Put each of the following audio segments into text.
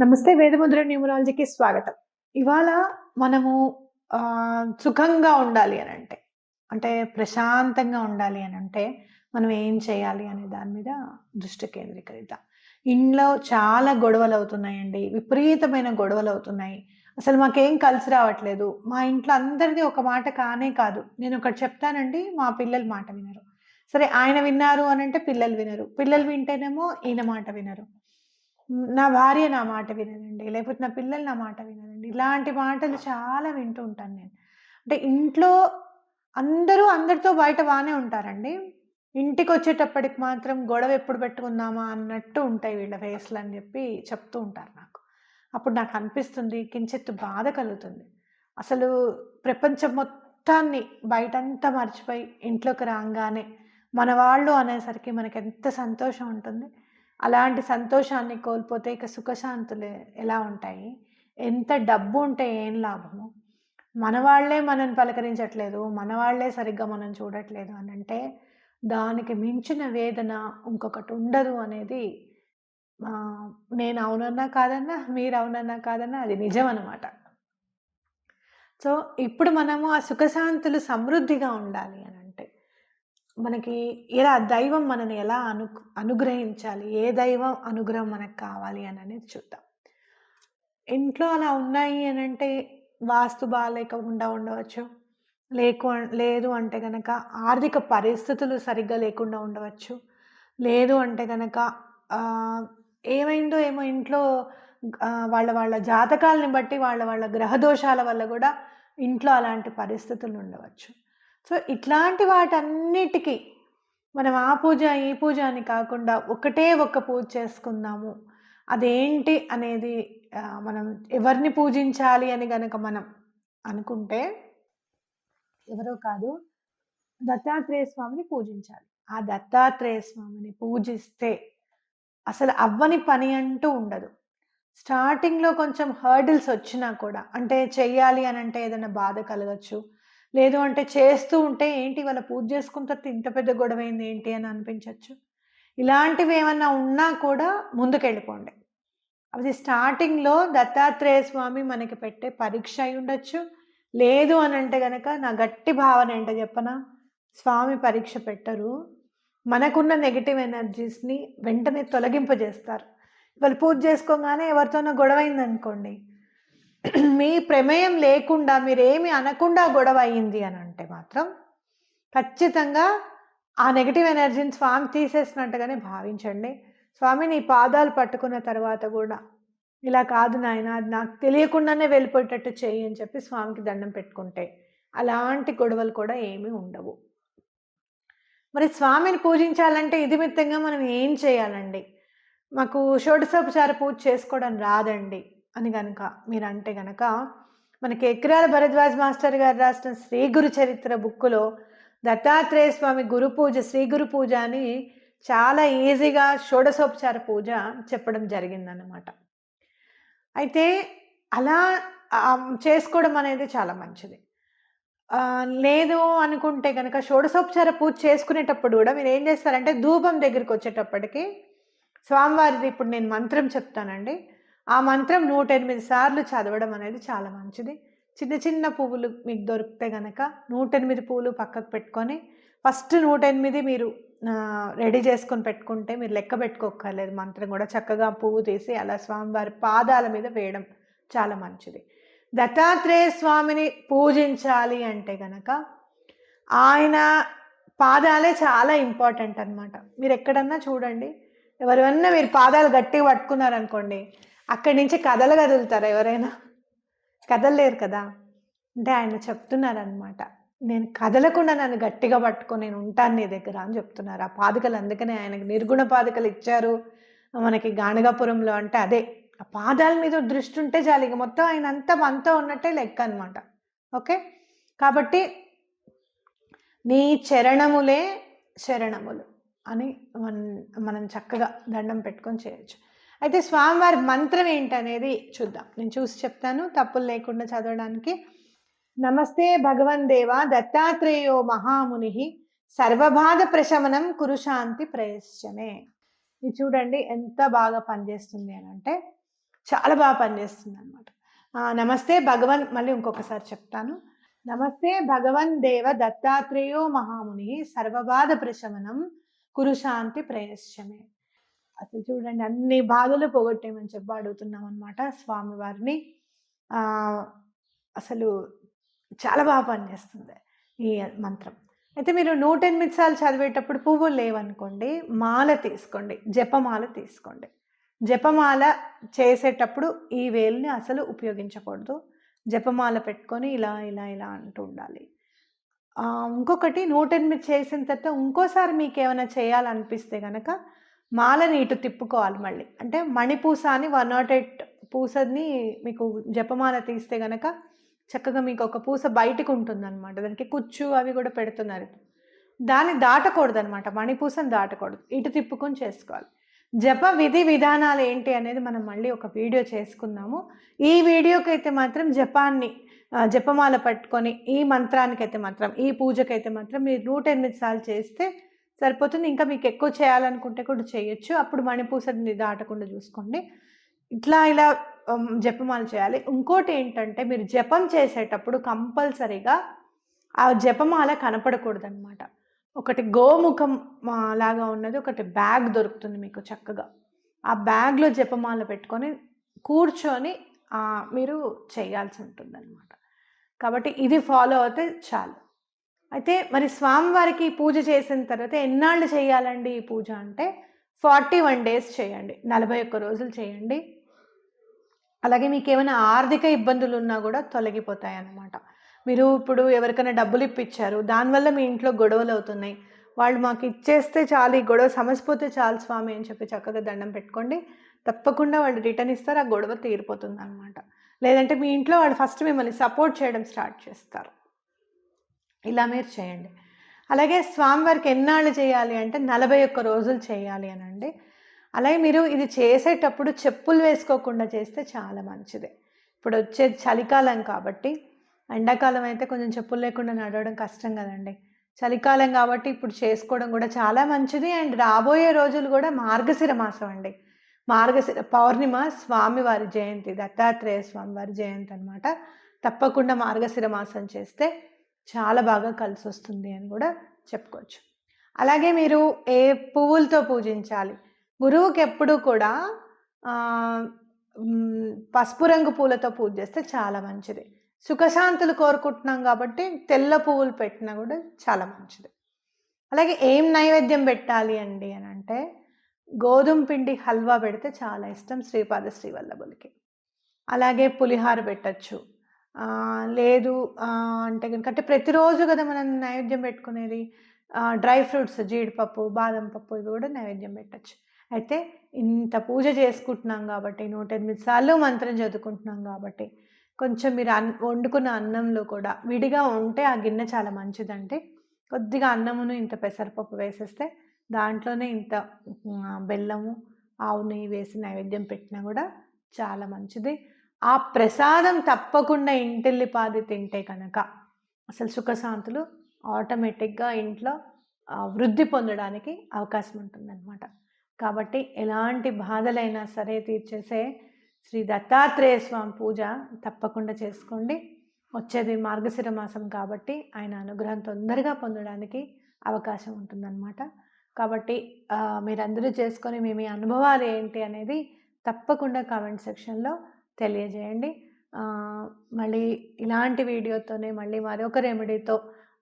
నమస్తే వేదముద్ర న్యూమరాలజీకి స్వాగతం. ఇవాళ మనము సుఖంగా ఉండాలి అని అంటే అంటే ప్రశాంతంగా ఉండాలి అని అంటే మనం ఏం చేయాలి అనే దాని మీద దృష్టి కేంద్రీకరిద్దాం. ఇంట్లో చాలా గొడవలు అవుతున్నాయండి విపరీతమైన గొడవలు అవుతున్నాయి అసలు మాకేం కలిసి రావట్లేదు. మా ఇంట్లో అందరిది ఒక మాట కానే కాదు. నేను ఒకటి చెప్తానండి మా పిల్లలు మాట వినరు. సరే ఆయన విన్నారు అని అంటే పిల్లలు వినరు. పిల్లలు వింటేనేమో ఈయన మాట వినరు. నా భార్య నా మాట వినదండి లేకపోతే నా పిల్లలు నా మాట వినదండి. ఇలాంటి మాటలు చాలా వింటూ ఉంటాను నేను. అంటే ఇంట్లో అందరూ అందరితో బయట బాగానే ఉంటారండి. ఇంటికి వచ్చేటప్పటికి మాత్రం గొడవ ఎప్పుడు పెట్టుకుందామా అన్నట్టు ఉంటాయి వీళ్ళ ఫేస్లు అని చెప్పి చెప్తూ ఉంటారు నాకు. అప్పుడు నాకు అనిపిస్తుంది కించెత్తు బాధ కలుగుతుంది. అసలు ప్రపంచం మొత్తాన్ని బయటంతా మర్చిపోయి ఇంట్లోకి రాగానే మన వాళ్ళు అనేసరికి మనకి ఎంత సంతోషం ఉంటుంది. అలాంటి సంతోషాన్ని కోల్పోతే ఇక సుఖశాంతులు ఎలా ఉంటాయి? ఎంత డబ్బు ఉంటే ఏం లాభము? మన వాళ్ళే పలకరించట్లేదు మనవాళ్ళే సరిగ్గా మనం చూడట్లేదు అని అంటే దానికి మించిన వేదన ఇంకొకటి ఉండదు అనేది నేను అవునన్నా కాదన్నా మీరు అవునన్నా కాదన్నా అది నిజం అనమాట సో ఇప్పుడు మనము ఆ సుఖశాంతులు సమృద్ధిగా ఉండాలి అని మనకి ఎలా దైవం మనని ఎలా అను అనుగ్రహించాలి? ఏ దైవం అనుగ్రహం మనకు కావాలి అని అనేది చూద్దాం. ఇంట్లో అలా ఉన్నాయి అని అంటే వాస్తు బాగాలేకుండా ఉండవచ్చు. లేకు లేదు అంటే కనుక ఆర్థిక పరిస్థితులు సరిగ్గా లేకుండా ఉండవచ్చు. లేదు అంటే కనుక ఏమైందో ఏమో ఇంట్లో వాళ్ళ వాళ్ళ జాతకాలని బట్టి వాళ్ళ వాళ్ళ గ్రహదోషాల వల్ల కూడా ఇంట్లో అలాంటి పరిస్థితులు ఉండవచ్చు. సో ఇట్లాంటి వాటన్నిటికీ మనం ఆ పూజ ఈ పూజ అని కాకుండా ఒకటే ఒక పూజ చేసుకుందాము. అదేంటి అనేది మనం ఎవరిని పూజించాలి అని గనక మనం అనుకుంటే ఎవరో కాదు దత్తాత్రేయ స్వామిని పూజించాలి. ఆ దత్తాత్రేయ స్వామిని పూజిస్తే అసలు అవ్వని పని అంటూ ఉండదు. స్టార్టింగ్లో కొంచెం హర్డిల్స్ వచ్చినా కూడా అంటే చెయ్యాలి అని అంటే ఏదైనా బాధ కలగచ్చు లేదు అంటే చేస్తూ ఉంటే ఏంటి? వాళ్ళ పూజ చేసుకుంటే ఇంత పెద్ద గొడవ అయింది ఏంటి? అని అనిపించవచ్చు ఇలాంటివి ఏమన్నా ఉన్నా కూడా ముందుకెళ్ళిపోండి. అది స్టార్టింగ్లో దత్తాత్రేయ స్వామి మనకి పెట్టే పరీక్ష అయి ఉండొచ్చు. లేదు అని అంటే గనక నా గట్టి భావన ఏంటో చెప్పనా? స్వామి పరీక్ష పెట్టరు. మనకున్న నెగిటివ్ ఎనర్జీస్ని వెంటనే తొలగింపజేస్తారు. వాళ్ళు పూజ చేసుకోగానే ఎవరితోనో గొడవ అయిందనుకోండి మీ ప్రమేయం లేకుండా మీరేమి అనకుండా గొడవ అయింది అని అంటే మాత్రం ఖచ్చితంగా ఆ నెగిటివ్ ఎనర్జీని స్వామి తీసేసినట్టుగానే భావించండి. స్వామి నీ పాదాలు పట్టుకున్న తర్వాత కూడా ఇలా కాదు నాయన అది నాకు తెలియకుండానే వెళ్ళిపోయేటట్టు చేయి అని చెప్పి స్వామికి దండం పెట్టుకుంటే అలాంటి గొడవలు కూడా ఏమీ ఉండవు. మరి స్వామిని పూజించాలంటే ఇది మిత్తంగా మనం ఏం చేయాలండి? మాకు షోడసోపచార పూజ చేసుకోవడం రాదండి. అని కనుక మీరు అంటే కనుక మనకి ఎకరాల భరద్వాజ్ మాస్టర్ గారు రాసిన శ్రీ గురు చరిత్ర బుక్కులో దత్తాత్రేయ స్వామి గురు పూజ శ్రీ గురు పూజ అని చాలా ఈజీగా షోడశోపచార పూజ చెప్పడం జరిగిందన్నమాట. అయితే అలా చేసుకోవడం అనేది చాలా మంచిది. లేదు అనుకుంటే కనుక షోడసోపచార పూజ చేసుకునేటప్పుడు కూడా మీరు ఏం చేస్తారంటే ధూపం దగ్గరికి వచ్చేటప్పటికి స్వామివారిది ఇప్పుడు నేను మంత్రం చెప్తానండి. ఆ మంత్రం నూట ఎనిమిది సార్లు చదవడం అనేది చాలా మంచిది. చిన్న చిన్న పువ్వులు మీకు దొరికితే కనుక నూట ఎనిమిది పువ్వులు పక్కకు పెట్టుకొని ఫస్ట్ నూట ఎనిమిది మీరు రెడీ చేసుకొని పెట్టుకుంటే మీరు లెక్క పెట్టుకోక్కర్లేదు. మంత్రం కూడా చక్కగా పువ్వు తీసి అలా స్వామివారి పాదాల మీద వేయడం చాలా మంచిది. దత్తాత్రేయ స్వామిని పూజించాలి అంటే గనక ఆయన పాదాలే చాలా ఇంపార్టెంట్ అనమాట మీరు ఎక్కడన్నా చూడండి ఎవరైనా మీరు పాదాలు గట్టిగా పట్టుకున్నారనుకోండి అక్కడి నుంచి కథలు కదులుతారా ఎవరైనా. కదలలేరు కదా. అంటే ఆయన చెప్తున్నారనమాట నేను కదలకుండా నన్ను గట్టిగా పట్టుకొని నేను ఉంటాను నీ దగ్గర అని చెప్తున్నారు. ఆ పాదుకలు అందుకనే ఆయనకు నిర్గుణ పాదుకలు ఇచ్చారు. మనకి గాణగాపురంలో అంటే అదే. ఆ పాదాల మీద దృష్టి ఉంటే చాలు ఇక మొత్తం ఆయన అంతా మనతో ఉన్నట్టే లెక్క అనమాట ఓకే? కాబట్టి నీ చరణములే శరణములు అని మనం చక్కగా దండం పెట్టుకొని చేయొచ్చు. అయితే స్వామివారి మంత్రం ఏంటనేది చూద్దాం. నేను చూసి చెప్తాను తప్పులు లేకుండా చదవడానికి. నమస్తే భగవన్ దేవ దత్తాత్రేయో మహాముని సర్వబాధ ప్రశమనం కురుశాంతి ప్రయశ్చమే. ఇది చూడండి ఎంత బాగా పనిచేస్తుంది అని అంటే చాలా బాగా పనిచేస్తుంది అనమాట నమస్తే భగవన్ మళ్ళీ ఇంకొకసారి చెప్తాను. నమస్తే భగవన్ దేవ దత్తాత్రేయో మహాముని సర్వబాధ ప్రశమనం కురుశాంతి ప్రయశ్చమే. అసలు చూడండి అన్ని బాధలు పోగొట్టేమని చెప్పి అడుగుతున్నాం అనమాట స్వామివారిని అసలు చాలా బాగా పనిచేస్తుంది ఈ మంత్రం. అయితే మీరు నూట ఎనిమిది సార్లు చదివేటప్పుడు పువ్వులు లేవనుకోండి మాల తీసుకోండి జపమాల తీసుకోండి. జపమాల చేసేటప్పుడు ఈ వేలుని అసలు ఉపయోగించకూడదు. జపమాల పెట్టుకొని ఇలా ఇలా ఇలా అంటూ ఉండాలి. ఇంకొకటి నూట ఎనిమిది చేసిన తర్వాత ఇంకోసారి మీకు ఏమైనా చేయాలనిపిస్తే కనుక మాలని ఇటు తిప్పుకోవాలి మళ్ళీ. అంటే మణిపూస అని వన్ నాట్ ఎయిట్ పూసని మీకు జపమాల తీస్తే కనుక చక్కగా మీకు ఒక పూస బయటకు ఉంటుందన్నమాట దానికి కుచ్చు అవి కూడా పెడుతున్నారు. దాన్ని దాటకూడదు అనమాట మణిపూసని దాటకూడదు. ఇటు తిప్పుకొని చేసుకోవాలి. జప విధి విధానాలు ఏంటి అనేది మనం మళ్ళీ ఒక వీడియో చేసుకుందాము. ఈ వీడియోకి అయితే మాత్రం జపాన్ని జపమాల పట్టుకొని ఈ మంత్రానికి అయితే మాత్రం ఈ పూజకైతే మాత్రం మీరు నూట ఎనిమిది సార్లు చేస్తే సరిపోతుంది. ఇంకా మీకు ఎక్కువ చేయాలనుకుంటే కూడా చేయొచ్చు. అప్పుడు మణిపూసని దాటకుండా చూసుకోండి. ఇట్లా ఇలా జపమాలు చేయాలి. ఇంకోటి ఏంటంటే మీరు జపం చేసేటప్పుడు కంపల్సరీగా ఆ జపమాల కనపడకూడదనమాట ఒకటి గోముఖం లాగా ఉన్నది ఒకటి బ్యాగ్ దొరుకుతుంది మీకు చక్కగా. ఆ బ్యాగ్లో జపమాల పెట్టుకొని కూర్చొని మీరు చేయాల్సి ఉంటుందన్నమాట. కాబట్టి ఇది ఫాలో అయితే చాలు. అయితే మరి స్వామివారికి పూజ చేసిన తర్వాత ఎన్నాళ్ళు చేయాలండి ఈ పూజ అంటే ఫార్టీ వన్ డేస్ చేయండి నలభై ఒక్క రోజులు చేయండి. అలాగే మీకు ఏమైనా ఆర్థిక ఇబ్బందులు ఉన్నా కూడా తొలగిపోతాయి అన్నమాట మీరు ఇప్పుడు ఎవరికైనా డబ్బులు ఇప్పించారు దానివల్ల మీ ఇంట్లో గొడవలు అవుతున్నాయి. వాళ్ళు మాకు ఇచ్చేస్తే చాలు ఈ గొడవ సమసిపోతే చాలు స్వామి అని చెప్పి చక్కగా దండం పెట్టుకోండి. తప్పకుండా వాళ్ళు రిటర్న్ ఇస్తారు ఆ గొడవ తీరిపోతుంది అనమాట లేదంటే మీ ఇంట్లో వాళ్ళు ఫస్ట్ మిమ్మల్ని సపోర్ట్ చేయడం స్టార్ట్ చేస్తారు. ఇలా మీరు చేయండి. అలాగే స్వామివారికి ఎన్నాళ్ళు చేయాలి అంటే నలభై ఒక్క రోజులు చేయాలి అని అండి అలాగే మీరు ఇది చేసేటప్పుడు చెప్పులు వేసుకోకుండా చేస్తే చాలా మంచిది. ఇప్పుడు వచ్చేది చలికాలం కాబట్టి ఎండాకాలం అయితే కొంచెం చెప్పులు లేకుండా నడవడం కష్టం కదండి. చలికాలం కాబట్టి ఇప్పుడు చేసుకోవడం కూడా చాలా మంచిది. అండ్ రాబోయే రోజులు కూడా మార్గశిర మాసం అండి. మార్గశిర పౌర్ణిమ స్వామివారి జయంతి దత్తాత్రేయ స్వామివారి జయంతి అనమాట తప్పకుండా మార్గశిర మాసం చేస్తే చాలా బాగా కలిసి వస్తుంది అని కూడా చెప్పుకోవచ్చు. అలాగే మీరు ఏ పువ్వులతో పూజించాలి? గురువుకి ఎప్పుడు కూడా పసుపు రంగు పూలతో పూజ చేస్తే చాలా మంచిది. సుఖశాంతులు కోరుకుంటున్నాం కాబట్టి తెల్ల పువ్వులు పెట్టినా కూడా చాలా మంచిది. అలాగే ఏం నైవేద్యం పెట్టాలి అండి అని అంటే గోధుమ పిండి హల్వా పెడితే చాలా ఇష్టం శ్రీపాద శ్రీవల్లభులకి. అలాగే పులిహార పెట్టచ్చు. లేదు. అంటే కనుక అంటే ప్రతిరోజు కదా మనం నైవేద్యం పెట్టుకునేది? డ్రై ఫ్రూట్స్ జీడిపప్పు బాదం పప్పు ఇవి కూడా నైవేద్యం పెట్టచ్చు. అయితే ఇంత పూజ చేసుకుంటున్నాం కాబట్టి నూట ఎనిమిది సార్లు మంత్రం చదువుకుంటున్నాం కాబట్టి కొంచెం మీరు అన్ వండుకున్న అన్నంలో కూడా విడిగా ఉంటే ఆ గిన్నె చాలా మంచిదంటే కొద్దిగా అన్నమును ఇంత పెసరపప్పు వేసేస్తే దాంట్లోనే ఇంత బెల్లము ఆవు నెయ్యి వేసి నైవేద్యం పెట్టినా కూడా చాలా మంచిది. ఆ ప్రసాదం తప్పకుండా ఇంటిల్లిపాది తింటే కనుక అసలు సుఖశాంతులు ఆటోమేటిక్గా ఇంట్లో వృద్ధి పొందడానికి అవకాశం ఉంటుందన్నమాట. కాబట్టి ఎలాంటి బాధలైనా సరే తీర్చేసే శ్రీ దత్తాత్రేయ స్వామి పూజ తప్పకుండా చేసుకోండి. వచ్చేది మార్గశిర మాసం కాబట్టి ఆయన అనుగ్రహం తొందరగా పొందడానికి అవకాశం ఉంటుందన్నమాట. కాబట్టి మీరందరూ చేసుకొని మీ మీ అనుభవాలు ఏంటి అనేది తప్పకుండా కామెంట్ సెక్షన్లో తెలియజేయండి. మళ్ళీ ఇలాంటి వీడియోతోనే మళ్ళీ మరొక రెమెడీతో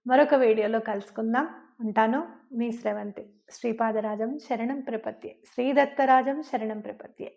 మరొక వీడియోలో కలుసుకుందాం. ఉంటాను. మీ శ్రవంతి. శ్రీపాదరాజం శరణం ప్రపత్యే. శ్రీదత్తరాజం శరణం ప్రపత్యే.